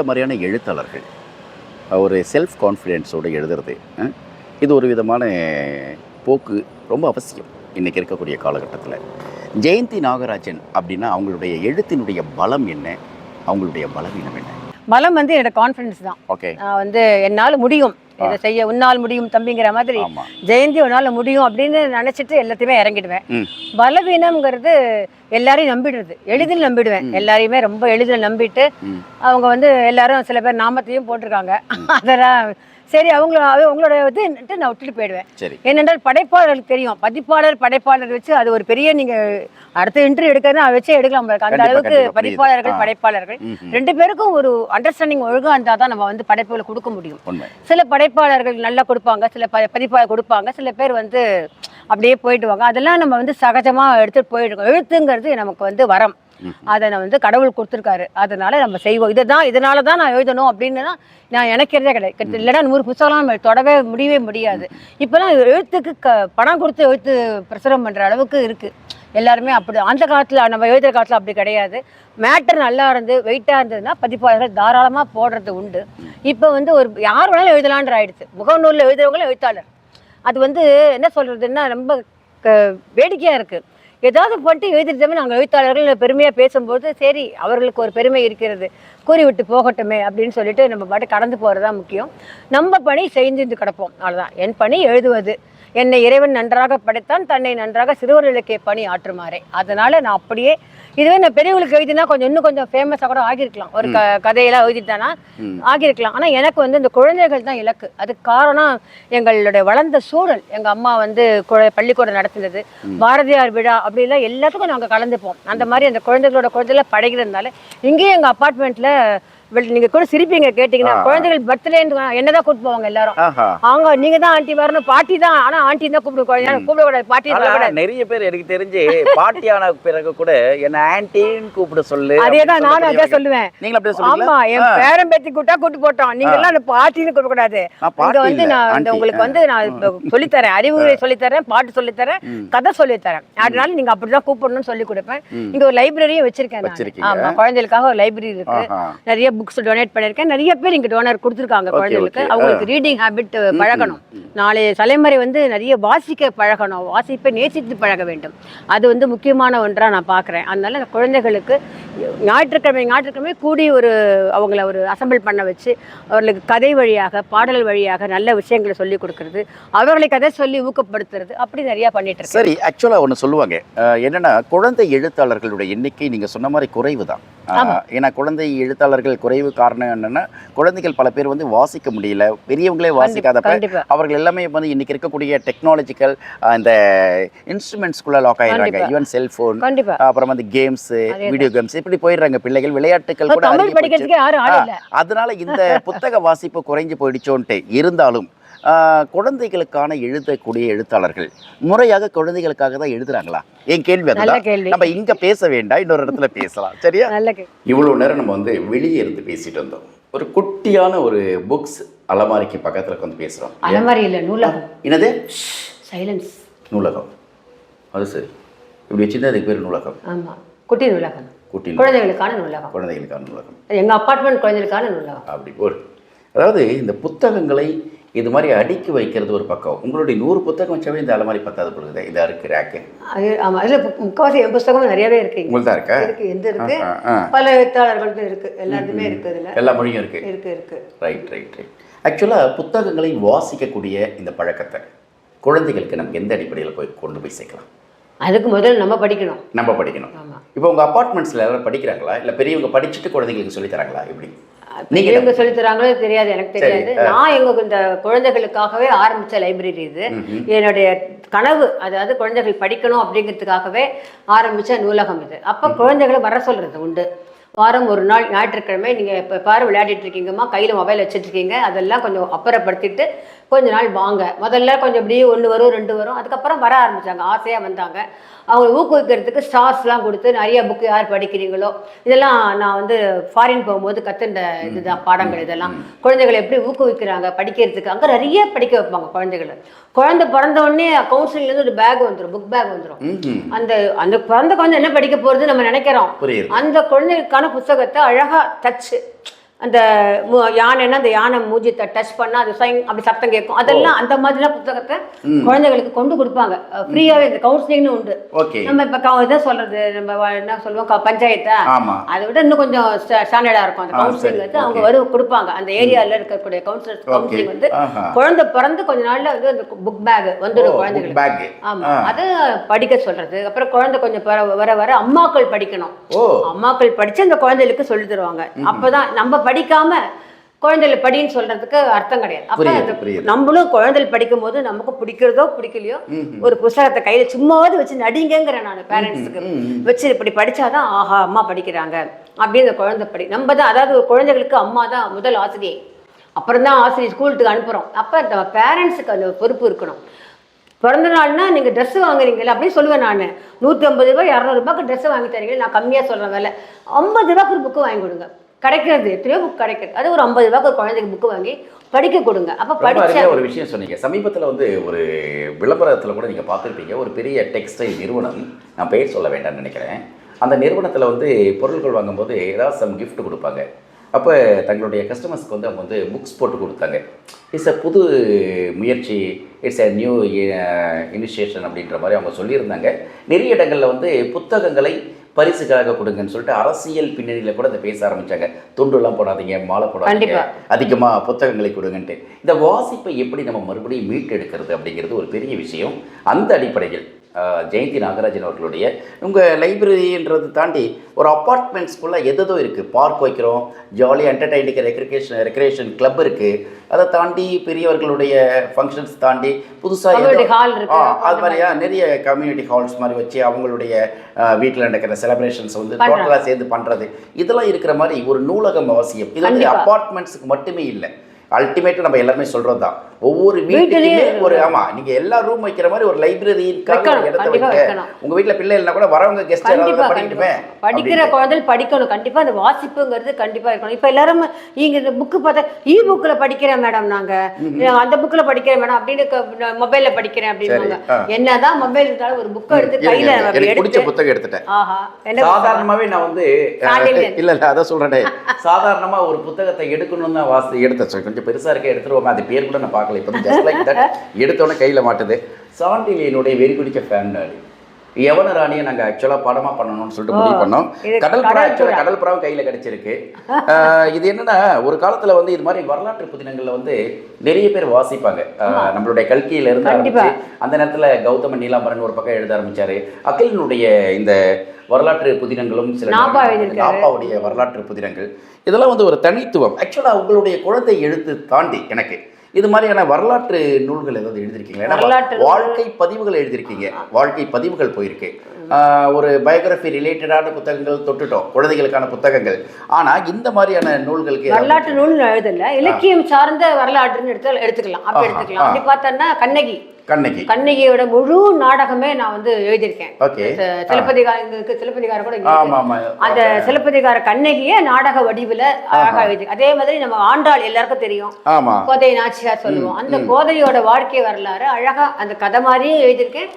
உங்களை மாதிரியான எழுத்தாளர்கள். ஒரு செல்ஃப் கான்ஃபிடென்ஸோடு எழுதுறது இது ஒரு விதமான போக்கு ரொம்ப அவசியம் இன்றைக்கி இருக்கக்கூடிய காலகட்டத்தில். ஜெயந்தி நாகராஜன் அப்படின்னா அவங்களுடைய எழுத்தினுடைய பலம் என்ன? அவங்களுடைய பலவீனம் என்ன? பலம் வந்து என்னோட கான்ஃபிடன்ஸ் தான். ஓகே. வந்து என்னால் முடியும். இதை செய்ய உன்னால் முடியும் தம்பிங்கிற மாதிரி ஜெயந்தி உன்னால் முடியும் அப்படின்னு நினச்சிட்டு எல்லாத்தையுமே இறங்கிடுவேன். பலவீனம்ங்கிறது எல்லாரையும் நம்பிடுறது. எளிதில் நம்பிடுவேன். எல்லாரையுமே ரொம்ப எளிதில் நம்பிட்டு. அவங்க வந்து எல்லாரும் சில பேர் நாமத்தையும் போட்டிருக்காங்க. அதெல்லாம் சரி அவங்கள அது உங்களோட இதுன்ட்டு நான் விட்டுட்டு போயிடுவேன். சரி. ஏனென்றால் படைப்பாளருக்கு தெரியும். பதிப்பாளர் படைப்பாளர் வச்சு அது ஒரு பெரிய நீங்க அடுத்த இன்டர்வியூ அதை வச்சே எடுக்கலாம். அந்த அளவுக்கு. பதிப்பாளர்கள். படைப்பாளர்கள். ரெண்டு பேருக்கும் ஒரு அண்டர்ஸ்டாண்டிங் ஒழுங்கா இருந்தா தான் நம்ம வந்து படைப்புகளை கொடுக்க முடியும். சில படைப்பாளர்கள் நல்லா கொடுப்பாங்க சில ப பதிப்பாளர் கொடுப்பாங்க சில பேர் வந்து அப்படியே போயிடுவாங்க. அதெல்லாம் நம்ம வந்து சகஜமா எடுத்துட்டு போயிடுவோம். எழுத்துங்கிறது நமக்கு வந்து வரம். அதை நான் வந்து கடவுள் கொடுத்துருக்காரு. அதனால நம்ம செய்வோம். இதை தான் இதனால தான் நான் எழுதணும் அப்படின்னு நான் நினைக்கிறதே கிடையாது. இல்லைன்னா நூறு புத்தகம் நம்ம தொடவே முடியவே முடியாது. இப்போலாம் எழுத்துக்கு க பணம் கொடுத்து எழுத்து பிரசுரம் பண்ணுற அளவுக்கு இருக்குது எல்லாருமே அப்படி அந்த காலத்தில் நம்ம எழுதுகிற காலத்தில் அப்படி கிடையாது. மேட்டர் நல்லா இருந்து வெயிட்டாக இருந்ததுன்னா பதிப்பாளர்கள் தாராளமாக போடுறது உண்டு. இப்போ வந்து ஒரு யார் வேணாலும் எழுதலான்ற ஆயிடுச்சு. முகநூலில் எழுதுறவங்களும் எழுத்தாளர். அது வந்து என்ன சொல்கிறதுன்னா ரொம்ப க வேடிக்கையாக இருக்குது ஏதாவது பண்ணிட்டு எழுதிட்டோமே நாங்கள் எழுத்தாளர்கள் பெருமையாக பேசும்போது சரி அவர்களுக்கு ஒரு பெருமை இருக்கிறது கூறிவிட்டு போகட்டுமே அப்படின்னு சொல்லிட்டு நம்ம பாட்டு கடந்து போகிறது தான் முக்கியம். நம்ம பணி செஞ்சுட்டு கிடப்போம் அவ்வளோதான் என் பணி எழுதுவது என்னை இறைவன் நன்றாக படைத்தான் தன்னை நன்றாக சிறுவர்களுக்கே பணி ஆற்றுமாறே. அதனால் நான் அப்படியே இதுவே நான் பெரியவங்களுக்கு எழுதினா கொஞ்சம் இன்னும் கொஞ்சம் ஃபேமஸாக கூட ஆகியிருக்கலாம். ஒரு க கதையெல்லாம் எழுதிட்டானா. ஆகியிருக்கலாம். ஆனால் எனக்கு வந்து இந்த குழந்தைகள் தான் இலக்கு. அதுக்கு காரணம் எங்களுடைய வளர்ந்த சூழல். எங்கள் அம்மா வந்து குழ- பள்ளிக்கூடம் நடத்துனது. பாரதியார் விழா அப்படிலாம் எல்லாத்துக்கும் நாங்கள் கலந்துப்போம். அந்த மாதிரி அந்த குழந்தைகளோட குழந்தைகள படைக்கிறதுனால இங்கேயும் எங்கள் அப்பார்ட்மெண்ட்டில் நீங்க கூட சிரிப்பீங்க கேட்டிங்கன்னா. குழந்தைகள் பர்த்டேன்னு என்னதான் கூட்டு போவாங்க எல்லாரும். ஆஹா. அவங்க நீங்க தான் ஆண்டி வரணும் பாட்டி தான் ஆனா ஆண்டி தான் கூப்பிடு கூப்பிடக்கூடாது பாட்டி ஆனா, கூடாது நிறைய பேர் எனக்கு தெரிஞ்சு பாட்டியான பிறகு கூட என்ன ஆன்டின்னு கூப்பிட சொல்லு அதே தான் நானும் சொல்லக்கூடியவங்க. சொல்லுவேன். நீங்க அப்படியே சொல்லுங்க ஆமா என் பேரன் பேத்தி கூட்டா கூட்டு போட்டோம். நீங்க எல்லாம் அந்த பாட்டின்னு கூப்பிட கூடாது. நான் இங்க பாட்டி வந்து நான். உங்களுக்கு வந்து நான் சொல்லித்தரேன் அறிவுரை சொல்லித்தரேன் பாட்டு சொல்லித்தரேன். கதை சொல்லித்தரேன் அதனால நீங்க அப்படிதான் கூப்பிடணும்னு சொல்லி கொடுப்பேன். இங்க ஒரு லைப்ரரியும் வச்சிருக்கேன். ஆமா குழந்தைகளுக்காக ஒரு லைப்ரரி இருக்கு. நிறைய புக்ஸ் டொனேட் பண்ணிருக்கேன் நிறைய பேர் இங்க டோனர் கொடுத்துருக்காங்க குழந்தைகளுக்கு. அவங்களுக்கு ரீடிங் ஹேபிட் பழகணும். நாளைய தலைமுறை வந்து நிறைய வாசிக்க பழகணும். வாசிப்பை நேசித்து பழக வேண்டும். அது வந்து முக்கியமான ஒன்றா நான் பார்க்குறேன். அதனால அந்த குழந்தைகளுக்கு ஞாயிற்றுக்கிழமை ஞாயிற்றுக்கிழமை கூடி ஒரு அவங்கள ஒரு அசம்பிள் பண்ண வச்சு அவர்களுக்கு கதை வழியாக பாடல் வழியாக நல்ல விஷயங்களை சொல்லி கொடுக்கறது. அவர்களை கதை சொல்லி ஊக்கப்படுத்துறது. அப்படி நிறைய பண்ணிட்டு இருக்கேன். சரி ஆக்சுவலாக ஒன்று சொல்லுவாங்க. என்னன்னா குழந்தை எழுத்தாளர்களுடைய எண்ணிக்கை நீங்கள் சொன்ன மாதிரி குறைவு தான். ஏன்னா குழந்தை எழுத்தாளர்கள் குறைவு காரணம் என்னன்னா குழந்தைகள் பல பேர் வந்து வாசிக்க முடியல. பெரியவங்களே வாசிக்காதப்ப அவர்கள் எல்லாமே வந்து இன்னைக்கு இருக்கக்கூடிய டெக்னாலஜிக்கல் இந்த இன்ஸ்ட்ருமெண்ட்ஸ்குள்ள லாக் கண்டிப்பா. ஈவன் செல்போன் கண்டிப்பா. அப்புறம் வந்து கேம்ஸ். வீடியோ கேம்ஸ் இப்படி போயிடுறாங்க பிள்ளைகள். விளையாட்டுகள் கூட அதனால இந்த புத்தக வாசிப்பு குறைஞ்சு போயிடுச்சோன்ட்டு இருந்தாலும் குழந்தைகளுக்கான எழுதக்கூடிய எழுத்தாளர்கள். முறையாக குழந்தைகளுக்காக தான் எழுதுறாங்களா? என் கேள்வி நம்ம இங்க பேச வேண்டாம் இன்னொரு இடத்துல பேசலாம். சரியா? நல்ல கேள்வி. இவ்வளோ நேரம் நம்ம வந்து வெளியே இருந்து பேசிட்டு இருந்தோம் ஒரு குட்டியான ஒரு புக்ஸ் அலமாரிக்கு பக்கத்துல உட்காந்து பேசுறோம். அலமாரி இல்ல நூலகம். என்னது? சைலன்ஸ் நூலகம். அது சரி. இப்படி வச்சிருந்தா அதுக்கு பேர் நூலகம். ஆமா. குட்டி நூலகம். குட்டி குழந்தைகளுக்கான நூலகம். குழந்தைகளுக்கான நூலகம். எங்க அப்பார்ட்மெண்ட் குழந்தைகளுக்கான நூலகம். அப்படி ஒரு அதாவது இந்த புத்தகங்களை இது மாதிரி அடுக்கி வைக்கிறது ஒரு பக்கம். உங்களுடைய நூறு புத்தகம் வச்சாவே இந்த அலமாரி பத்தாது பொழுது இதா இருக்கு ரேக்கு. அது ஆமா. அதுல மு- முக்காவாசி என் புஸ்தகமும் நிறையவே இருக்கு. உங்களுக்கு தான் இருக்கா? இருக்கு. எந்த இருக்கு. பல எழுத்தாளர்களுக்கும் இருக்கு. எல்லாருக்குமே இருக்கு இதுல. எல்லா மொழியும் இருக்கு. இருக்கு இருக்கு. ரைட் ரைட் ரைட் ஆக்சுவலாக புத்தகங்களை வாசிக்கக்கூடிய இந்த பழக்கத்தை குழந்தைகளுக்கு நமக்கு எந்த அடிப்படையில் போய் கொண்டு போய் சேர்க்கலாம்? அதுக்கு முதல்ல நம்ம படிக்கணும். நம்ம படிக்கணும். இப்போ உங்கள் அப்பார்ட்மெண்ட்ஸில் எல்லாரும் படிக்கிறாங்களா? இல்லை பெரியவங்க படிச்சுட்டு குழந்தைங்களுக்கு சொல்லித் தராங்களா? எப்படி? நீங்க பெரியவங்க சொல்லி தராங்களோ தெரியாது எனக்கு தெரியாது. நான் எங்க இந்த குழந்தைகளுக்காகவே ஆரம்பிச்ச லைப்ரரி இது. என்னுடைய கனவு அதாவது குழந்தைகள் படிக்கணும் அப்படிங்கிறதுக்காகவே ஆரம்பிச்ச நூலகம் இது. அப்ப குழந்தைகளை வர சொல்றது உண்டு. வாரம் ஒரு நாள் ஞாயிற்றுக்கிழமை நீங்க இப்ப பாரு விளையாடிட்டு இருக்கீங்கம்மா கையில மொபைல் வச்சுட்டு இருக்கீங்க அதெல்லாம் கொஞ்சம் அப்புறப்படுத்திட்டு கொஞ்ச நாள் வாங்க. முதல்ல கொஞ்சம் இப்படியே ஒன்று வரும் ரெண்டு வரும். அதுக்கப்புறம் வர ஆரம்பிச்சாங்க. ஆசையாக வந்தாங்க. அவங்களை ஊக்குவிக்கிறதுக்கு ஸ்டார்ஸ்லாம் கொடுத்து நிறைய புக்கு யார் படிக்கிறீங்களோ இதெல்லாம் நான் வந்து ஃபாரின் போகும்போது கற்றுண்ட இதுதான் பாடங்கள் இதெல்லாம். குழந்தைகளை எப்படி ஊக்குவிக்கிறாங்க படிக்கிறதுக்கு? அங்கே நிறைய படிக்க வைப்பாங்க குழந்தைகளை. குழந்தை பிறந்த உடனே கவுன்சிலிங்லேருந்து ஒரு பேக் வந்துடும் புக் பேக் வந்துடும். அந்த அந்த பிறந்த குழந்தை என்ன படிக்க போகிறது நம்ம நினைக்கிறோம். அந்த குழந்தைகளுக்கான புத்தகத்தை அழகாக தச்சு அந்த யானைன்னா அந்த யானை மூஞ்சி டச் பண்ணா அது சைன் அப்படி சத்தம் கேட்கும். அதெல்லாம் அந்த மாதிரிலாம் புத்தகத்தை குழந்தைகளுக்கு கொண்டு கொடுப்பாங்க. ஃப்ரீயாவே இந்த கவுன்சிலிங்னு உண்டு. நம்ம இப்ப க- இதை சொல்றது நம்ம என்ன சொல்லுவோம் பஞ்சாயத்தா? அதை விட இன்னும் கொஞ்சம் ஸ்டாண்டர்டா இருக்கும். அந்த கவுன்சிலிங் வந்து அவங்க. வரும் கொடுப்பாங்க. அந்த ஏரியால இருக்கக்கூடிய கவுன்சிலர் கவுன்சிலிங் வந்து குழந்தை பிறந்து கொஞ்ச நாள்ல வந்து அந்த புக் பேக் வந்துடும் குழந்தைகளுக்கு. ஆமா. அது படிக்க சொல்றது. அப்புறம் குழந்தை கொஞ்சம் வர வர வர அம்மாக்கள் படிக்கணும். ஓ. அம்மாக்கள் படிச்சு அந்த குழந்தைகளுக்கு சொல்லி தருவாங்க. அப்பதான் நம்ம படிக்காம குழந்தைகள் படின்னு சொல்றதுக்கு அர்த்தம் கிடையாது. அப்ப. நம்மளும் குழந்தைகள் படிக்கும் போது நமக்கு பிடிக்கிறதோ பிடிக்கலையோ. ஒரு புஸ்தகத்தை கையில சும்மாவது வச்சு நடிங்கிறேன் நான் பேரண்ட்ஸுக்கு. வச்சு இப்படி படிச்சாதான் ஆஹா அம்மா படிக்கிறாங்க. அப்படின்னு குழந்தை படி நம்ம தான் அதாவது குழந்தைகளுக்கு அம்மா தான் முதல் ஆசிரியை. அப்புறம் தான் ஆசிரியர் ஸ்கூலுக்கு அனுப்புறோம். அப்ப நம்ம பேரண்ட்ஸுக்கு அந்த பொறுப்பு இருக்கணும். பிறந்த நாள்னா நீங்கள் ட்ரெஸ் வாங்குறீங்களா அப்படின்னு சொல்லுவேன் நான். நூற்றி ஐம்பது ரூபாய் இரநூறுபாய்க்கு ட்ரெஸ் வாங்கி தரீங்களா நான் கம்மியாக சொல்கிறேன் விலை. ஐம்பது ரூபாய்க்கு ஒரு புக்கு வாங்கி கொடுங்க. கிடைக்கிறது எத்தனையோ புக் கிடைக்கிறது. அது ஒரு ஐம்பது ரூபாய்க்கு ஒரு குழந்தைக்கு புக்கு வாங்கி படிக்க கொடுங்க. அப்போ படிச்சா ஒரு விஷயம் சொன்னீங்க. சமீபத்தில் வந்து ஒரு விளம்பரத்தில் கூட நீங்கள் பார்த்துருப்பீங்க. ஒரு பெரிய டெக்ஸ்டைல் நிறுவனம் நான் பெயர் சொல்ல வேண்டாம்னு நினைக்கிறேன். அந்த நிறுவனத்தில் வந்து பொருட்கள் வாங்கும்போது ஏதாவது சம் gift கொடுப்பாங்க. அப்போ தங்களுடைய கஸ்டமர்ஸ்க்கு வந்து அவங்க வந்து புக்ஸ் போட்டு கொடுத்தாங்க. இட்ஸ் அ புது முயற்சி. இட்ஸ் a நியூ இனிஷியேஷன் அப்படின்ற மாதிரி அவங்க சொல்லியிருந்தாங்க. நிறைய இடங்களில் வந்து புத்தகங்களை பரிசுக்காக கொடுங்கன்னு சொல்லிட்டு அரசியல் பின்னணியில் கூட அதை பேச ஆரம்பிச்சாங்க. துண்டுலாம் போடாதீங்க மாலை போடாதீங்க. கண்டிப்பா. அதிகமாக புத்தகங்களை கொடுங்கன்ட்டு. இந்த வாசிப்பை எப்படி நம்ம மறுபடியும் மீட்டெடுக்கிறது அப்படிங்கிறது ஒரு பெரிய விஷயம். அந்த அடிப்படையில் ஜெயந்தி நாகராஜன் அவர்களுடைய. உங்கள் லைப்ரரின்றது தாண்டி ஒரு அப்பார்ட்மெண்ட்ஸ்குள்ளே எதோ இருக்குது பார்க் வைக்கிறோம் ஜாலியாக என்டர்டைனிங் ரெக்ரிகேஷன் ரெக்ரேஷன் கிளப் இருக்குது அதை தாண்டி பெரியவர்களுடைய ஃபங்க்ஷன்ஸ் தாண்டி. புதுசாக அது மாதிரியா நிறைய கம்யூனிட்டி ஹால்ஸ் மாதிரி வச்சு அவங்களுடைய வீட்டில் நடக்கிற செலிப்ரேஷன்ஸ் வந்து. டோட்டலாக சேர்ந்து பண்ணுறது இதெல்லாம் இருக்கிற மாதிரி ஒரு நூலகம் அவசியம். இது வந்து. அப்பார்ட்மெண்ட்ஸ்க்கு மட்டுமே இல்லை. அல்டிமேட்டாக நம்ம எல்லாருமே சொல்கிறது தான் ஒவ்வொரு வீட்டிலேயே ஒரு ஆமா நீங்க எல்லா ரூம் வைக்கிற மாதிரி ஒரு வைக்கணும், இடத்த வைக்கணும். உங்க வீட்ல பிள்ளை இல்லைனா கூட வரவங்க கெஸ்ட் படிக்கட்டுமே படிக்கிற அப்படின்னு. குழந்தைகள் படிக்கணும். கண்டிப்பா அந்த வாசிப்புங்கிறது கண்டிப்பா இருக்கணும். இப்ப எல்லாரும் நீங்க இந்த புக்கு பார்த்தா இ புக்ல படிக்கிறேன் மேடம் நாங்க. அந்த புக்ல படிக்கிறேன் மேடம் அப்படின்னு மொபைல்ல படிக்கிறேன் அப்படின்வாங்க ஆ. என்னதான் மொபைல் இருந்தாலும் ஒரு புக்கை எடுத்து கையில பிடிச்ச எடுத்து புத்தகம் எடுத்துட்டேன். ஆஹா என்ன புத்தகம்? சாதாரணமாவே நான் வந்து. இல்ல இல்ல அதான் சொல்றேனே. சாதாரணமா ஒரு புத்தகத்தை எடுக்கணும்னு தான் வாசி எடுத்தேன். சரி, கொஞ்சம் பெருசா இருக்க எடுத்துருவோம். அது பேர் கூட நான் பார்க்கல. இப்போ ஜஸ்ட் லைக் தட் எடுத்தோடனே கையில மாட்டுது. சாண்டிலியனுடைய வெறி குடிக்க ஃபேன் யவன ராணியை நாங்கள் ஆக்சுவலாக படமாக பண்ணணும்னு சொல்லிட்டு முடிவு பண்ணோம். கடல் புறா கடல் ஆக்சுவலாக. கடல் புறாவும் கையில் கிடைச்சிருக்கு. இது என்னன்னா ஒரு காலத்தில் வந்து இது மாதிரி வரலாற்று புதினங்களில் வந்து நிறைய பேர் வாசிப்பாங்க. நம்மளுடைய கல்கியில இருந்து கண்டிப்பா. ஆரம்பிச்சு அந்த நேரத்தில் கௌதம நீலாம்பரன் ஒரு பக்கம் எழுத ஆரம்பிச்சாரு. அகிலனுடைய இந்த வரலாற்று புதினங்களும் சில. நாப்பாவுடைய வரலாற்று புதினங்கள். இதெல்லாம் வந்து ஒரு தனித்துவம். ஆக்சுவலாக உங்களுடைய குழந்தை எழுத்து தாண்டி எனக்கு. இது மாதிரியான வரலாற்று நூல்கள் ஏதாவது எழுதிருக்கீங்களா ஏன்னா. வாழ்க்கை பதிவுகள் எழுதியிருக்கீங்க. வாழ்க்கை பதிவுகள் போயிருக்கு. ஒரு பயோகிராஃபி ரிலேட்டடான புத்தகங்கள் தொட்டுட்டோம். குழந்தைகளுக்கான புத்தகங்கள். ஆனா இந்த மாதிரியான நூல்களுக்கு வரலாற்று நூல் எழுதல. இலக்கியம் சார்ந்த வரலாற்றுன்னு எடுத்து எடுத்துக்கலாம். அப்படி எடுத்துக்கலாம். அப்படி பார்த்தோன்னா கண்ணகி. கண்ணகி. கண்ணகியோட முழு நாடகமே நான் வந்து எழுதியிருக்கேன். ஓகே. ச- சிலப்பதிகாரம் கூட அந்த சிலப்பதிகார கண்ணகிய நாடக வடிவுல அழகா எழுதி அதே மாதிரி நம்ம ஆண்டாள் எல்லாருக்கும் தெரியும். ஆமா. கோதை நாச்சியார் சொல்லுவோம். அந்த கோதையோட வாழ்க்கை வரலாறு அழகா அந்த கதை மாதிரியும் எழுதியிருக்கேன்.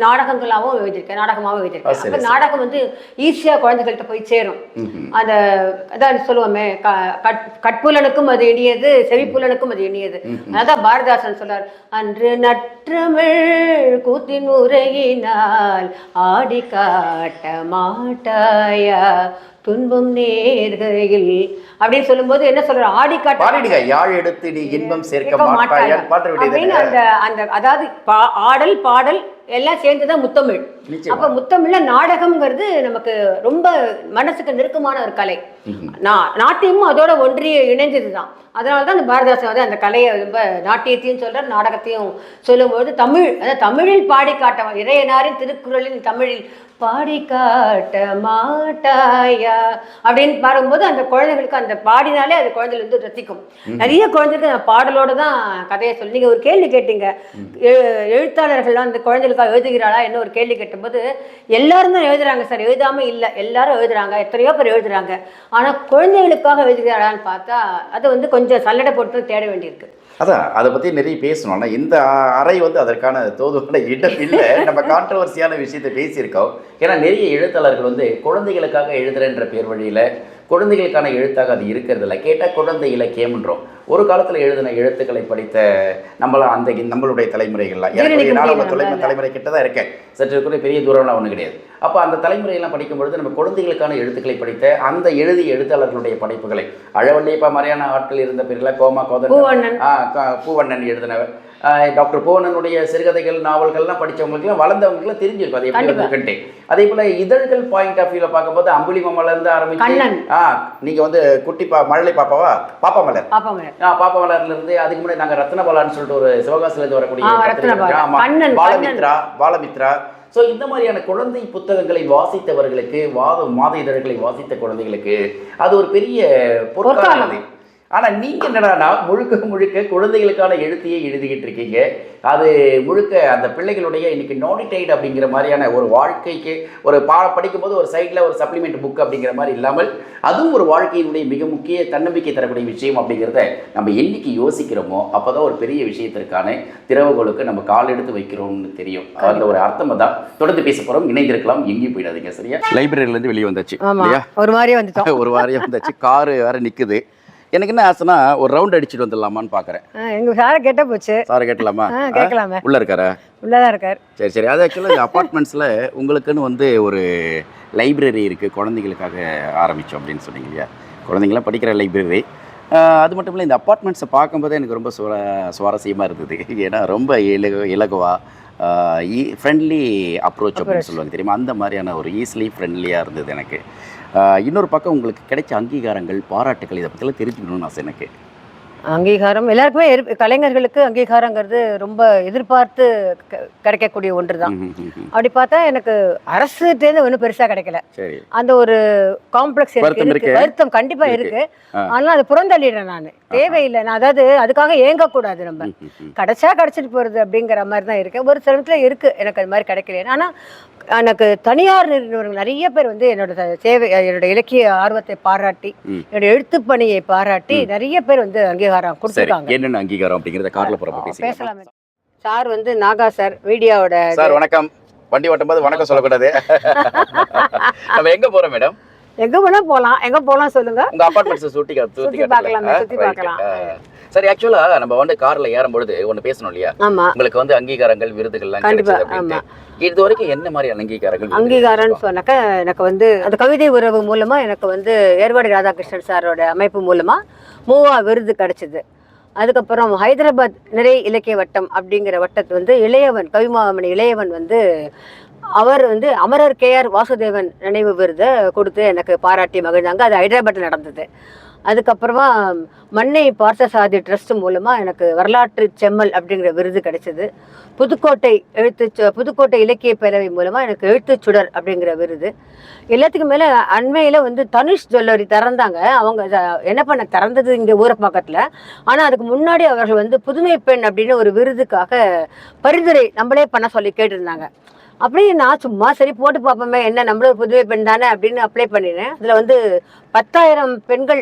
நாடகங்களாவும் எழுதியிருக்கேன். நாடகமாவும் ஆ, எழுதியிருக்கேன் அப்ப. நாடகம் வந்து ஈஸியா குழந்தைகள்கிட்ட போய் சேரும். அந்த அதான் சொல்லுவோமே கட்புலனுக்கும் அது இனியது செவிப்புலனுக்கும் அது இனியது. அதான் பாரதிதாசன் சொல்றார். அன்று நற்றமிழ் கூத்தின் உரையினால் ஆடி காட்ட மாட்டாயா? துன்பம் நேர்கையில் அப்படின்னு சொல்லும்போது என்ன சொல்றாரு? ஆடி காட்ட யாழ் எடுத்து நீ இன்பம் சேர்க்க பாட்டு விடுது அந்த அந்த அதாவது பா- ஆடல் பாடல் எல்லாம் சேர்ந்துதான் முத்தமிழ். நிச்சயமா. அப்ப முத்தமிழ்ல நாடகம்ங்கிறது நமக்கு ரொம்ப மனசுக்கு நெருக்கமான ஒரு கலை. நா- நாட்டியமும் அதோட ஒன்றிய இணைஞ்சதுதான். அதனால தான் அந்த பாரதிதாசன் வந்து அந்த கலையை ரொம்ப நாட்டியத்தையும் சொல்றார் நாடகத்தையும் சொல்லும்போது தமிழ் அதாவது தமிழில் பாடி காட்ட இறையனாரின் திருக்குறளின் தமிழில் பாடி காட்ட மாட்டாயா? அப்படின்னு பாரும்போது அந்த குழந்தைகளுக்கு அந்த பாடினாலே அது குழந்தைகள் வந்து ரசிக்கும். நிறைய குழந்தைகளுக்கு நான் பாடலோட தான் கதையை சொல்லி நீங்க ஒரு கேள்வி கேட்டீங்க. எழு- எழுத்தாளர்கள்லாம் அந்த குழந்தைகளுக்காக எழுதுகிறாளா என்ன ஒரு கேள்வி கேட்டபோது எல்லாரும் தான் எழுதுறாங்க சார் எழுதாம இல்லை எல்லாரும் எழுதுறாங்க எத்தனையோ பேர் எழுதுறாங்க. ஆனா குழந்தைகளுக்காக எழுதுகிறாளான்னு பார்த்தா அது வந்து கொஞ்சம் சல்லடை போட்டு தேட வேண்டியிருக்கு. அதான் அதை பற்றி நிறைய பேசணும். ஆனால் இந்த அறை வந்து அதற்கான தோதுவான இடம் இல்லை. நம்ம கான்ட்ரவர்சியான விஷயத்தை பேசியிருக்கோம். ஏன்னா நிறைய எழுத்தாளர்கள் வந்து குழந்தைகளுக்காக எழுதுறேன்ற பேர் வழியில் குழந்தைகளுக்கான எழுத்தாக அது இருக்கிறது இல்லை கேட்டால் குழந்தை இலக்கியம்ன்றோம். ஒரு காலத்தில் எழுதின எழுத்துக்களை படித்த நம்மளாம் அந்த நம்மளுடைய தலைமுறைகள்லாம். எனக்கு நானும் முடியல தலைமுறை கிட்ட தான் இருக்கேன். சற்று கூட பெரிய தூரம்லாம் ஒன்றும் கிடையாது. அப்போ அந்த தலைமுறையெல்லாம் படிக்கும் பொழுது நம்ம குழந்தைகளுக்கான எழுத்துக்களை படித்த அந்த எழுதிய எழுத்தாளர்களுடைய படைப்புகளை அழவல்லியப்பா மாதிரியான ஆட்கள் இருந்த பேரில் கோமா கோதன் பூவண்ணன் எழுதினவர். டாக்டர் பூவண்ணனுடைய சிறுகதைகள் நாவல்கள்லாம் படித்தவங்களுக்குலாம் வளர்ந்தவங்களுக்குலாம் தெரிஞ்சிருக்கும். அது எப்படி. வந்திருக்குன்ட்டு அதே போல் இதழ்கள் பாயிண்ட் ஆஃப் வியூவில் பார்க்கும்போது அம்புலி மமலேருந்து ஆரம்பிச்சு. ஆ நீங்கள் வந்து குட்டி பா மழலை பாப்பாவா? பாப்பா மலர். ஆ பாப்பா மலர்ல இருந்து அதுக்கு முன்னாடி நாங்கள் ரத்னபாலான்னு சொல்லிட்டு ஒரு சிவகாசில இருந்து வரக்கூடிய பாலமித்ரா பாலமித்ரா. ஸோ இந்த மாதிரியான குழந்தை புத்தகங்களை வாசித்தவர்களுக்கு வாத மாத இதழ்களை வாசித்த குழந்தைகளுக்கு அது ஒரு பெரிய. அது. ஆனால் நீங்கள் என்னடானா முழுக்க முழுக்க குழந்தைகளுக்கான எழுத்தையே எழுதிக்கிட்டு இருக்கீங்க. அது முழுக்க அந்த பிள்ளைகளுடைய இன்னைக்கு நோடிடைட் அப்படிங்கிற மாதிரியான ஒரு வாழ்க்கைக்கு ஒரு பா படிக்கும்போது ஒரு சைடில் ஒரு சப்ளிமெண்ட் புக் அப்படிங்கிற மாதிரி இல்லாமல் அதுவும் ஒரு வாழ்க்கையினுடைய மிக முக்கிய தன்னம்பிக்கை தரக்கூடிய விஷயம் அப்படிங்கிறத நம்ம என்னைக்கு யோசிக்கிறோமோ அப்போ தான் ஒரு பெரிய விஷயத்திற்கான திறவுகோலுக்கு நம்ம கால் எடுத்து வைக்கிறோம்னு தெரியும். அந்த ஒரு அர்த்தம் தான். தொடர்ந்து பேச போகிறோம் இணைந்திருக்கலாம். எங்கேயும் போயிடாதீங்க. சரியா? லைப்ரரியிலேருந்து வெளியே வந்தாச்சு. ஒரு மாதிரியே வந்துட்டோம். ஒரு வாரியம் வந்தாச்சு. காரு வேற நிக்குது. எனக்கு என்ன ஆசைனா ஒரு ரவுண்ட் அடிச்சுட்டு வந்துடலாமான்னு பார்க்குறேன் ஆ, எங்க சார கெட்ட போச்சு. சார் கேட்டலாமா கேட்கலாமே. உள்ள இருக்காரா? உள்ளதான் இருக்கார். சரி சரி. அது ஆக்சுவலாக இந்த அப்பார்ட்மெண்ட்ஸில் உங்களுக்குன்னு வந்து ஒரு லைப்ரரி இருக்குது குழந்தைகளுக்காக ஆரம்பித்தோம் அப்படின்னு சொன்னீங்க இல்லையா? குழந்தைங்களாம் படிக்கிற லைப்ரரி அது மட்டும் இல்லை இந்த அப்பார்ட்மெண்ட்ஸை பார்க்கும்போதே எனக்கு ரொம்ப சுவா சுவாரஸ்யமாக இருந்தது. ஏன்னா ரொம்ப இலகு இலகுவாக ஃப்ரெண்ட்லி அப்ரோச் அப்படின்னு சொல்லுவாங்க தெரியுமா? அந்த மாதிரியான ஒரு ஈஸிலி ஃப்ரெண்ட்லியாக இருந்தது எனக்கு. இன்னொரு பக்கம் உங்களுக்கு கிடைச்ச அங்கீகாரங்கள் பாராட்டுகள் இதை பற்றிலாம் தெரிஞ்சுக்கணும்னு ஆசை எனக்கு. அங்கீகாரம். எல்லாருக்குமே கலைஞர்களுக்கு அங்கீகாரங்கிறது ரொம்ப எதிர்பார்த்து கிடைக்கக்கூடிய ஒன்று தான். அப்படி பார்த்தா எனக்கு அரசுட்டேருந்து ஒன்றும் பெருசா கிடைக்கல. அந்த ஒரு காம்ப்ளெக்ஸ் எனக்கு இருக்கு. வருத்தம் கண்டிப்பா இருக்கு. ஆனால் அது புறந்தள்ளிடுறேன் நான். தேவையில்லை. நான் அதாவது அதுக்காக ஏங்கக்கூடாது நம்ம. கிடைச்சா கிடைச்சிட்டு போறது அப்படிங்கிற மாதிரி தான் இருக்கு ஒரு சிலத்துல இருக்கு. எனக்கு அது மாதிரி கிடைக்கல ஆனா எனக்கு தனியார் நிறுவனங்கள் நிறைய பேர் வந்து என்னோட சேவை என்னோட இலக்கிய ஆர்வத்தை பாராட்டி. என்னோட எழுத்து பணியை பாராட்டி நிறைய பேர் வந்து அங்கீகாரம் கொடுத்துருக்காங்க. என்னென்ன அங்கீகாரம் அப்படிங்கிறத காரில் போகிறப்ப பேசலாமே. சார் வந்து நாகா சார் மீடியாவோட சார் வணக்கம். வண்டி ஓட்டும் போது வணக்கம் சொல்லக்கூடாது. நம்ம எங்க போறோம் மேடம்? எங்க வேணா போலாம். எங்க போலாம் சொல்லுங்க. உங்க அபார்ட்மெண்ட்ஸ் சுத்தி சுத்தி பார்க்கலாமே. சுத்தி. பார்க்கலாம். சரி ஆக்சுவலா நம்ம வந்து கார்ல ஏறும் பொழுது ஒண்ணு பேசணும் இல்லையா? உங்களுக்கு வந்து அங்கீகாரங்கள் விருதுகள்லாம் கண்டிப்பா, இது வரைக்கும் என்ன மாதிரி அங்கீகாரங்கள்? அங்கீகாரம்னு சொன்னாக்க எனக்கு வந்து அந்த கவிதை உறவு மூலமா எனக்கு வந்து ஏர்வாடி ராதாகிருஷ்ணன் சாரோட அமைப்பு மூலமா மூவா விருது கிடைச்சது. அதுக்கப்புறம் ஹைதராபாத் நிறை இலக்கிய வட்டம் அப்படிங்கிற வட்டத்து வந்து இளையவன் கவிமாமணி இளையவன் வந்து அவர் வந்து அமரர் கேஆர் வாசுதேவன் நினைவு விருதை கொடுத்து எனக்கு பாராட்டி மகிழ்ந்தாங்க. அது ஹைதராபாத்தில் நடந்தது. அதுக்கப்புறமா மண்ணை பார்த்தசாதி ட்ரஸ்ட் மூலமாக எனக்கு வரலாற்று செம்மல் அப்படிங்கிற விருது கிடைச்சது. புதுக்கோட்டை எழுத்து புதுக்கோட்டை இலக்கிய பேரவை மூலமாக எனக்கு எழுத்து சுடர் அப்படிங்கிற விருது. எல்லாத்துக்கும் மேலே அண்மையில் வந்து தனுஷ் ஜுவல்லரி திறந்தாங்க. அவங்க என்ன பண்ண திறந்தது இங்கே ஊரப்பாக்கத்தில் ஆனால் அதுக்கு முன்னாடி அவர்கள் வந்து புதுமை பெண் அப்படின்னு ஒரு விருதுக்காக பரிந்துரை நம்மளே பண்ண சொல்லி கேட்டிருந்தாங்க. அப்படியே நான் சும்மா சரி போட்டு பார்ப்போமே என்ன நம்மளும் புதுமை பெண் தானே அப்படின்னு அப்ளை பண்ணினேன். அதில் வந்து பத்தாயிரம் பெண்கள்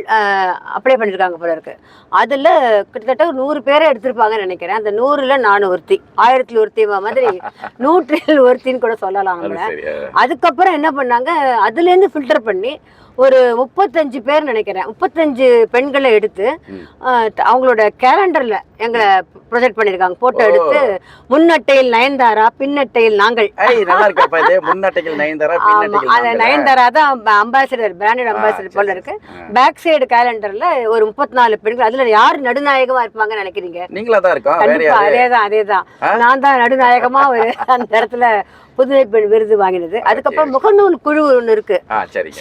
அப்ளை பண்ணியிருக்காங்க போல இருக்கு. அதில் கிட்டத்தட்ட நூறு பேரை எடுத்திருப்பாங்கன்னு நினைக்கிறேன். அந்த நூறில் நான் ஒருத்தி ஆயிரத்தில் ஒருத்தி மாதிரி நூற்றில் ஒருத்தின்னு கூட சொல்லலாம். அதுக்கப்புறம் என்ன பண்ணாங்க அதுலேருந்து ஃபில்டர் பண்ணி ஒரு முப்பத்தஞ்சு பேர் நினைக்கிறேன். முப்பத்தஞ்சு பெண்களை எடுத்து அவங்களோட கேலண்டர்ல எங்களை ப்ரொஜெக்ட் பண்ணியிருக்காங்க போட்டோ. எடுத்து முன்னட்டையில் நயன்தாரா பின்னட்டையில் நாங்கள். நயன்தாரா தான் அம்பாசிடர் பிராண்டட் அம்பாசிடர் போல இருக்கு. பேக் சைடு கேலண்டர்ல ஒரு முப்பத்தி நாலு பெண்கள். அதுல யார் நடுநாயகமா இருப்பாங்கன்னு நினைக்கிறீங்க? நீங்களா தான் யாரு? அதேதான் அதேதான்? நான் தான் நடுநாயகமா ஒரு அந்த இடத்துல புதுமை பெண் விருது வாங்கினது. அதுக்கப்புறம் முகநூல் குழு ஒன்று இருக்கு.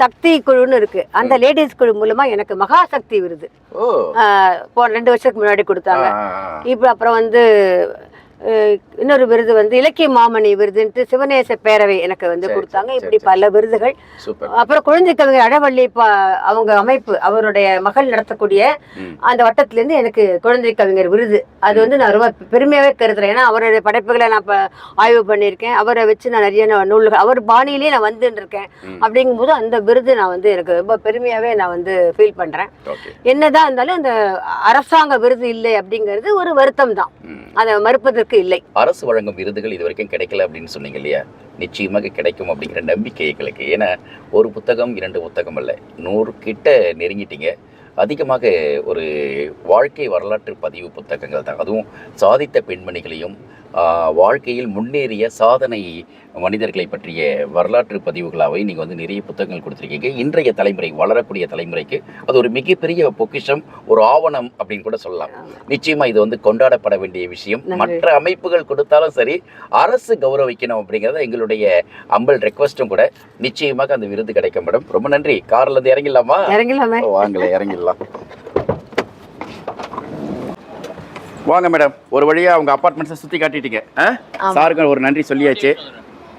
சக்தி குழுன்னு இருக்கு. அந்த லேடிஸ் குழு மூலமா எனக்கு மகாசக்தி விருது. ரெண்டு வருஷத்துக்கு முன்னாடி கொடுத்தாங்க. இப்போ அப்புறம் வந்து இன்னொரு விருது வந்து இலக்கிய மாமணி விருதுன்ட்டு சிவநேச பேரவை எனக்கு வந்து கொடுத்தாங்க. இப்படி பல விருதுகள். அப்புறம் குழந்தை கவிஞர் அடவள்ளி அவங்க அமைப்பு அவருடைய மகள் நடத்தக்கூடிய. அந்த வட்டத்திலேருந்து எனக்கு குழந்தை கவிஞர் விருது. அது வந்து நான் ரொம்ப பெருமையாவே கருதுறேன். ஏன்னா அவருடைய படைப்புகளை நான் இப்போ ஆய்வு பண்ணியிருக்கேன். அவரை வச்சு நான் நிறைய நூல்கள் அவர் பாணியிலேயே நான் வந்துட்டு இருக்கேன். அப்படிங்கும்போது அந்த விருது நான் வந்து எனக்கு ரொம்ப பெருமையாவே நான் வந்து ஃபீல் பண்றேன். ஓகே. என்னதான் இருந்தாலும் அந்த அரசாங்க விருது இல்லை அப்படிங்கிறது ஒரு வருத்தம் தான். அதை மறுப்பதற்கு அவருக்கு இல்லை. அரசு வழங்கும் விருதுகள் இது வரைக்கும் கிடைக்கல அப்படின்னு சொன்னீங்க இல்லையா? நிச்சயமாக கிடைக்கும் அப்படிங்கிற நம்பிக்கை எங்களுக்கு ஏன்னா ஒரு புத்தகம் இரண்டு புத்தகம் அல்ல. நூறு கிட்ட நெருங்கிட்டீங்க. அதிகமாக ஒரு வாழ்க்கை வரலாற்று பதிவு புத்தகங்கள் தான். அதுவும் சாதித்த பெண்மணிகளையும் வாழ்க்கையில் முன்னேறிய சாதனை மனிதர்களை பற்றிய வரலாற்று பதிவுகளாகவே நீங்கள் வந்து நிறைய புத்தகங்கள் கொடுத்துருக்கீங்க. இன்றைய தலைமுறை வளரக்கூடிய தலைமுறைக்கு அது ஒரு மிகப்பெரிய பொக்கிஷம் ஒரு ஆவணம் அப்படின்னு கூட சொல்லலாம். நிச்சயமா இது வந்து கொண்டாடப்பட வேண்டிய விஷயம். மற்ற அமைப்புகள் கொடுத்தாலும் சரி அரசு கௌரவிக்கணும் அப்படிங்கறத எங்களுடைய அம்பல் ரெக்வஸ்டும் கூட நிச்சயமாக அந்த விருது கிடைக்கும் மேடம். ரொம்ப நன்றி. கார்ல இருந்து இறங்கிடலாமா? இறங்கலாமே வாங்கல இறங்கிடலாம். வாங்க மேடம் ஒரு வழியா அவங்க அப்பார்ட்மெண்ட்ஸை சுத்தி காட்டிட்டீங்க. ஆ? சாருக்கு ஒரு நன்றி சொல்லியாச்சு.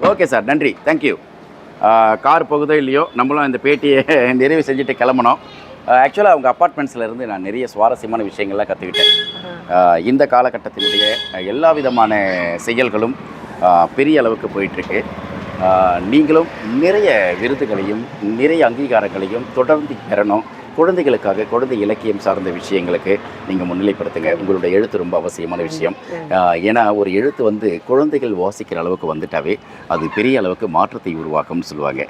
ஓகே சார் நன்றி. தேங்க்யூ கார் போகுதோ இல்லையோ நம்மளும் இந்த பேட்டியை நிறைவு செஞ்சுட்டு கிளம்பணும். ஆக்சுவலாக அவங்க அப்பார்ட்மெண்ட்ஸில் இருந்து நான் நிறைய சுவாரஸ்யமான விஷயங்கள்லாம் கற்றுக்கிட்டேன் இந்த காலகட்டத்தினுடைய எல்லா விதமான செயல்களும் பெரிய அளவுக்கு போயிட்டுருக்கு. நீங்களும் நிறைய விருதுகளையும் நிறைய அங்கீகாரங்களையும் தொடர்ந்து பெறணும். குழந்தைகளுக்காக குழந்தை இலக்கியம் சார்ந்த விஷயங்களுக்கு நீங்கள் முன்னிலைப்படுத்துங்க. உங்களுடைய எழுத்து ரொம்ப அவசியமான விஷயம். ஏன்னா ஒரு எழுத்து வந்து குழந்தைகள் வாசிக்கிற அளவுக்கு வந்துட்டாவே அது பெரிய அளவுக்கு மாற்றத்தை உருவாக்கும்னு சொல்லுவாங்க.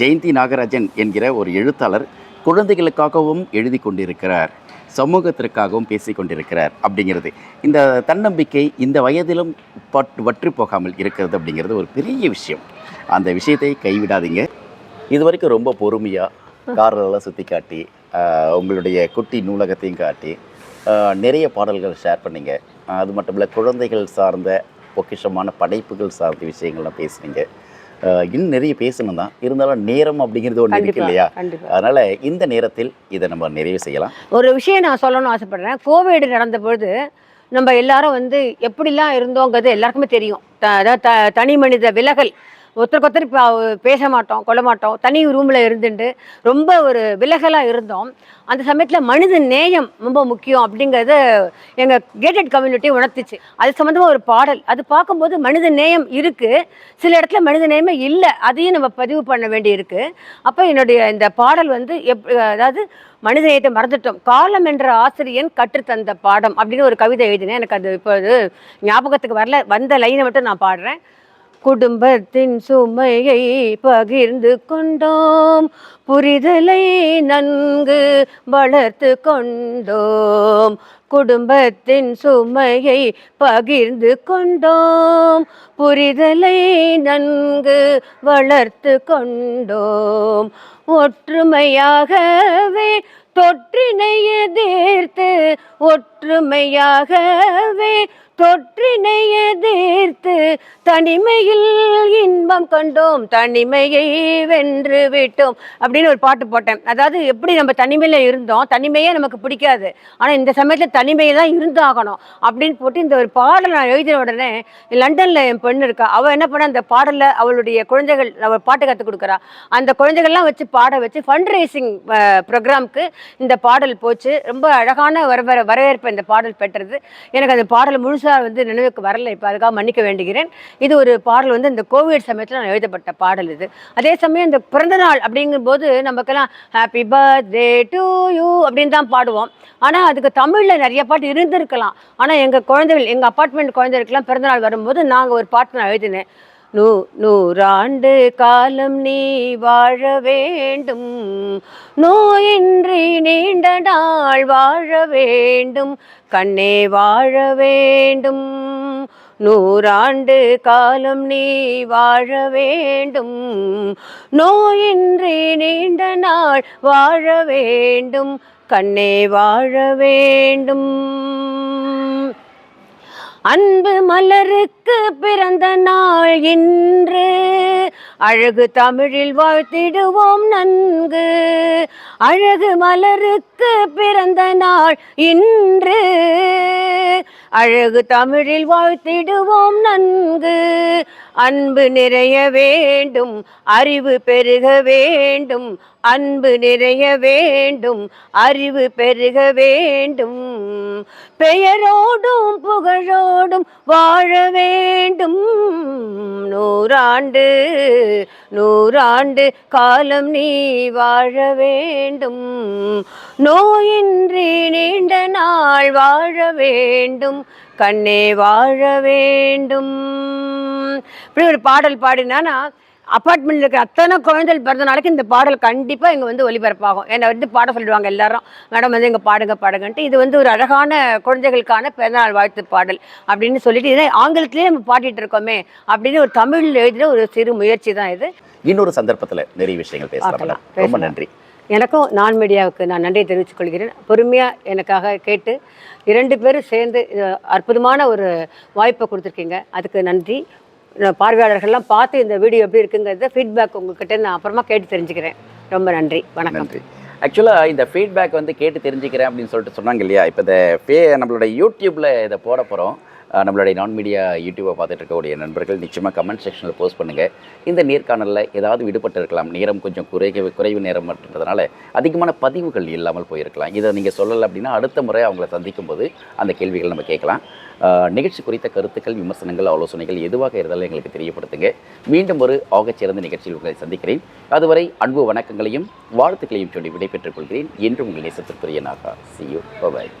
ஜெயந்தி நாகராஜன் என்கிற ஒரு எழுத்தாளர் குழந்தைகளுக்காகவும் எழுதி கொண்டிருக்கிறார். சமூகத்திற்காகவும் பேசி கொண்டிருக்கிறார் அப்படிங்கிறது. இந்த தன்னம்பிக்கை இந்த வயதிலும் பட் வற்றி போகாமல் இருக்கிறது அப்படிங்கிறது ஒரு பெரிய விஷயம். அந்த விஷயத்தை கைவிடாதீங்க. இது வரைக்கும் ரொம்ப பொறுமையாக காரெல்லாம் சுற்றி காட்டி உங்களுடைய குட்டி நூலகத்தையும் காட்டி நிறைய பாடல்கள் ஷேர் பண்ணீங்க. அது மட்டும் இல்லை குழந்தைகள் சார்ந்த பொக்கிஷமான படைப்புகள் சார்ந்த விஷயங்கள்லாம் பேசுனீங்க. இன்னும் நிறைய பேசணும் தான். இருந்தாலும் நேரம் அப்படிங்கிறது ஒன்று இருக்கு இல்லையா? அதனால் இந்த நேரத்தில் இதை நம்ம நிறைவு செய்யலாம். ஒரு விஷயம் நான் சொல்லணும்னு ஆசைப்படுறேன். கோவிட் நடந்த பொழுது நம்ம எல்லாரும் வந்து எப்படிலாம் இருந்தோங்கிறது எல்லாருக்குமே தெரியும். அதாவது தனி மனித விலகல் ஒருத்தருக்கு ஒருத்தர் பேச மாட்டோம் கொள்ள மாட்டோம். தனி ரூமில் இருந்துட்டு ரொம்ப ஒரு விலகலாக இருந்தோம். அந்த சமயத்தில் மனித நேயம் ரொம்ப முக்கியம் அப்படிங்கிறத எங்கள் கேட்டட் கம்யூனிட்டி உணர்த்துச்சு. அது சம்மந்தமாக ஒரு பாடல். அது பார்க்கும்போது மனித நேயம் இருக்குது சில இடத்துல மனித நேயமே இல்லை. அதையும் நம்ம பதிவு பண்ண வேண்டி இருக்குது அப்போ என்னுடைய இந்த பாடல் வந்து எப் அதாவது மனித நேயத்தை மறந்துட்டோம். காலம் என்ற ஆசிரியன் கற்றுத்தந்த பாடம் அப்படின்னு ஒரு கவிதை எழுதினேன். எனக்கு அது இப்போது ஞாபகத்துக்கு வரல. வந்த லைனை மட்டும் நான் பாடுறேன். குடும்பத்தின் சுமையை பகிர்ந்து கொண்டோம். புரிதலை நன்கு வளர்த்து கொண்டோம். குடும்பத்தின் சுமையை பகிர்ந்து கொண்டோம். புரிதலை நன்கு வளர்த்து கொண்டோம். ஒற்றுமையாகவே தொற்றினை எதிர்த்து ஒற்றுமையாகவே தொற்றினை எதிர்த்து தனிமையில் இன்பம் கண்டோம் தனிமையை வென்று விட்டோம் அப்படின்னு ஒரு பாட்டு போட்டேன். அதாவது எப்படி நம்ம தனிமையில் இருந்தோம் தனிமையே நமக்கு பிடிக்காது. ஆனால் இந்த சமயத்தில் தனிமையை தான் இருந்தாகணும் அப்படின்னு போட்டு இந்த ஒரு பாடல் நான் எழுதின உடனே லண்டனில் என் பெண் இருக்கா. அவள் என்ன பண்ண அந்த பாடலில் அவளுடைய குழந்தைகள் அவள் பாட்டு கற்றுக் கொடுக்குறா. அந்த குழந்தைகள்லாம் வச்சு பாட வச்சு ஃபண்ட் ரைசிங் ப்ரோக்ராம்க்கு இந்த பாடல் போச்சு. ரொம்ப அழகான வரவர வரவேற்பு இந்த பாடல் பெற்றது. எனக்கு அந்த பாடல் முழுசாக வந்து நினைவுக்கு வரல. இப்போ அதுக்காக மன்னிக்க வேண்டுகிறேன். இது ஒரு பாடல் வந்து இந்த கோவிட் சமயத்தில் நான் எழுதப்பட்ட பாடல் இது. அதே சமயம் இந்த பிறந்தநாள் அப்படிங்கும்போது நமக்கெல்லாம் ஹாப்பி பர்த்டே டு யூ அப்படின்னு தான் பாடுவோம். ஆனால் அதுக்கு தமிழில் நிறைய பாட்டு இருந்திருக்கலாம். ஆனால் எங்கள் குழந்தைகள் எங்கள் அப்பார்ட்மெண்ட் குழந்தைகளுக்கெல்லாம் பிறந்தநாள் வரும்போது நாங்கள் ஒரு பாட்டு நான் எழுதினேன். நூ நூறாண்டு காலம் நீ வாழ வேண்டும். நோயின்றி நீண்ட நாள் வாழ வேண்டும். கண்ணே வாழ வேண்டும். நூறாண்டு காலம் நீ வாழ வேண்டும். நோயின்றி நீண்ட நாள் வாழ வேண்டும். கண்ணே வாழ வேண்டும். அன்பு மலருக்கு பிறந்த நாள் இன்று. அழகு தமிழில் வாழ்த்திடுவோம் நன்கு. அழகு மலருக்கு பிறந்த நாள் இன்று. அழகு தமிழில் வாழ்த்திடுவோம் நன்கு. அன்பு நிறைய வேண்டும் அறிவு பெருக வேண்டும். அன்பு நிறைய வேண்டும் அறிவு பெருக வேண்டும். பெயரோடும் புகழோடும் வாழ வேண்டும். நூறாண்டு நூறாண்டு காலம் நீ வாழ வேண்டும். நோயின்றி நீண்ட நாள் வாழ வேண்டும். கண்ணே வாழ வேண்டும். இப்படி ஒரு பாடல் பாடினா அப்பார்ட்மெண்ட்ல இருக்கிற அத்தனை குழந்தைகள் பிறந்த நாளைக்கு இந்த பாடல் கண்டிப்பாக இங்கே வந்து ஒலிபரப்பாகும் என்னை வந்து பாட சொல்லிடுவாங்க எல்லாரும் மேடம் வந்து இங்கே பாடுங்க பாடுங்கன்ட்டு. இது வந்து ஒரு அழகான குழந்தைகளுக்கான பிறந்தநாள் வாழ்த்து பாடல் அப்படின்னு சொல்லிட்டு இதை ஆங்கிலத்திலேயே நம்ம பாடிட்டு இருக்கோமே அப்படின்னு ஒரு தமிழில் எழுதின ஒரு சிறு முயற்சி தான் இது. இன்னொரு சந்தர்ப்பத்தில் நிறைய விஷயங்கள் பேசலாம் ரொம்ப. நன்றி. எனக்கும் நான் மீடியாவுக்கு நான் நன்றியை தெரிவித்துக் கொள்கிறேன். பொறுமையாக எனக்காக கேட்டு இரண்டு பேரும் சேர்ந்து அற்புதமான ஒரு வாய்ப்பை கொடுத்துருக்கீங்க. அதுக்கு நன்றி. பார்வையாளர்கள்லாம் பார்த்து இந்த வீடியோ எப்படி இருக்குங்கிறத ஃபீட்பேக் உங்ககிட்ட நான் அப்புறமா கேட்டு தெரிஞ்சுக்கிறேன். ரொம்ப நன்றி. வணக்கம். நன்றி. ஆக்சுவலாக இந்த ஃபீட்பேக் வந்து கேட்டு தெரிஞ்சுக்கிறேன் அப்படின்னு சொல்லிட்டு சொன்னாங்க இல்லையா? இப்போ இந்த ஃபே நம்மளோட யூடியூப்பில் இதை போட போகிறோம் நம்மளுடைய நான் மீடியா யூடியூப்பை பார்த்துட்டு இருக்கக்கூடிய நண்பர்கள் நிச்சயமாக கமெண்ட் செக்ஷனில் போஸ்ட் பண்ணுங்கள் இந்த நேர்காணலில் ஏதாவது விடுபட்டு இருக்கலாம் நேரம் கொஞ்சம் குறைக குறைவு நேரம் மட்டுன்றதுனால அதிகமான பதிவுகள் இல்லாமல் போயிருக்கலாம். இதை நீங்கள் சொல்லலை அப்படின்னா அடுத்த முறை அவங்கள சந்திக்கும் போது அந்த கேள்விகள் நம்ம கேட்கலாம். நிகழ்ச்சி குறித்த கருத்துக்கள் விமர்சனங்கள் ஆலோசனைகள் எதுவாக இருந்தாலும் எங்களுக்கு தெரியப்படுத்துங்க. மீண்டும் ஒரு ஆகச்சிறந்த நிகழ்ச்சியில் உங்களை சந்திக்கிறேன். அதுவரை அன்பு வணக்கங்களையும் வாழ்த்துக்களையும் சொல்லி விடைபெற்றுக் கொள்கிறேன். என்று உங்கள் நேசத்திற்குரிய நாகா. See you bye